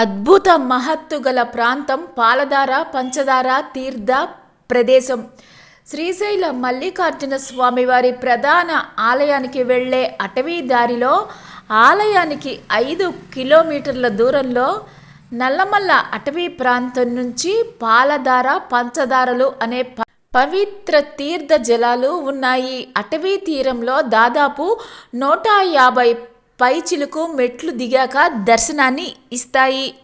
అద్భుత మహత్తు గల ప్రాంతం పాలధార పంచదార తీర్థ ప్రదేశం. శ్రీశైల మల్లికార్జున స్వామివారి ప్రధాన ఆలయానికి వెళ్ళే అటవీ దారిలో ఆలయానికి ఐదు కిలోమీటర్ల దూరంలో నల్లమల్ల అటవీ ప్రాంతం నుంచి పాలధార పంచదారలు అనే పవిత్ర తీర్థ జలాలు ఉన్నాయి. అటవీ తీరంలో దాదాపు నూట యాభై పై చిలుకు మెట్లు దిగాక దర్శనాన్ని ఇస్తాయి.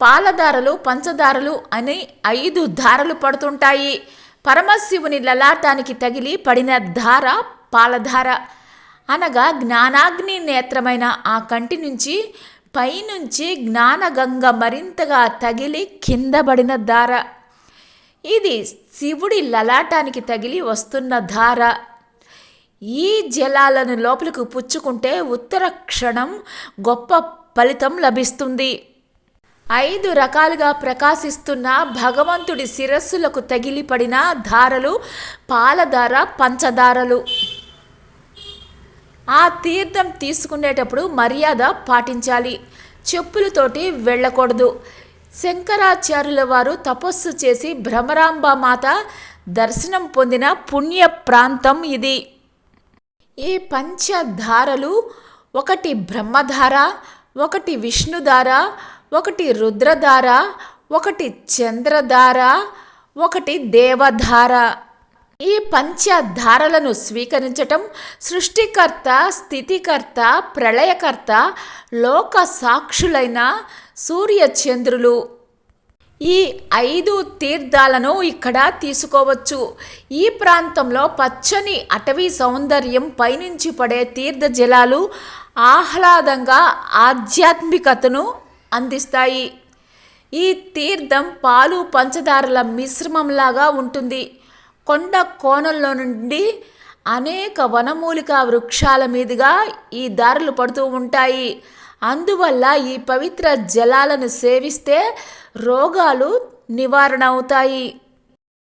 పాలధారలు పంచదారలు అని ఐదు ధారలు పడుతుంటాయి. పరమశివుని లలాటానికి తగిలి పడిన ధార పాలధార. అనగా జ్ఞానాగ్ని నేత్రమైన ఆ కంటి నుంచి పైనుంచి జ్ఞానగంగ మరింతగా తగిలి కిందబడిన ధార. ఇది శివుడి లలాటానికి తగిలి వస్తున్న ధార. ఈ జలాలను లోపలికి పుచ్చుకుంటే ఉత్తర క్షణం గొప్ప ఫలితం లభిస్తుంది. ఐదు రకాలుగా ప్రకాశిస్తున్న భగవంతుడి శిరస్సులకు తగిలిపడిన ధారలు పాలధార పంచదారలు ఆ తీర్థం తీసుకునేటప్పుడు మర్యాద పాటించాలి. చెప్పులతోటి వెళ్ళకూడదు. శంకరాచార్యుల వారు తపస్సు చేసి భ్రమరాంబ మాత దర్శనం పొందిన పుణ్య ప్రాంతం ఇది. ఈ పంచధారలు ఒకటి బ్రహ్మధార ఒకటి విష్ణుధార ఒకటి రుద్రధార ఒకటి చంద్రధార ఒకటి దేవధార. ఈ పంచధారలను స్వీకరించటం సృష్టికర్త స్థితికర్త ప్రళయకర్త లోక సాక్షులైన సూర్యచంద్రులు. ఈ ఐదు తీర్థాలను ఇక్కడ తీసుకోవచ్చు. ఈ ప్రాంతంలో పచ్చని అటవీ సౌందర్యం పైనుంచి పడే తీర్థ జలాలు ఆహ్లాదంగా ఆధ్యాత్మికతను అందిస్తాయి. ఈ తీర్థం పాలు పంచదారల మిశ్రమంలాగా ఉంటుంది. కొండ కోణంలో నుండి అనేక వనమూలిక వృక్షాల మీదుగా ఈ దారులు పడుతూ ఉంటాయి. అందువల్ల ఈ పవిత్ర జలాలను సేవిస్తే రోగాలు నివారణ అవుతాయి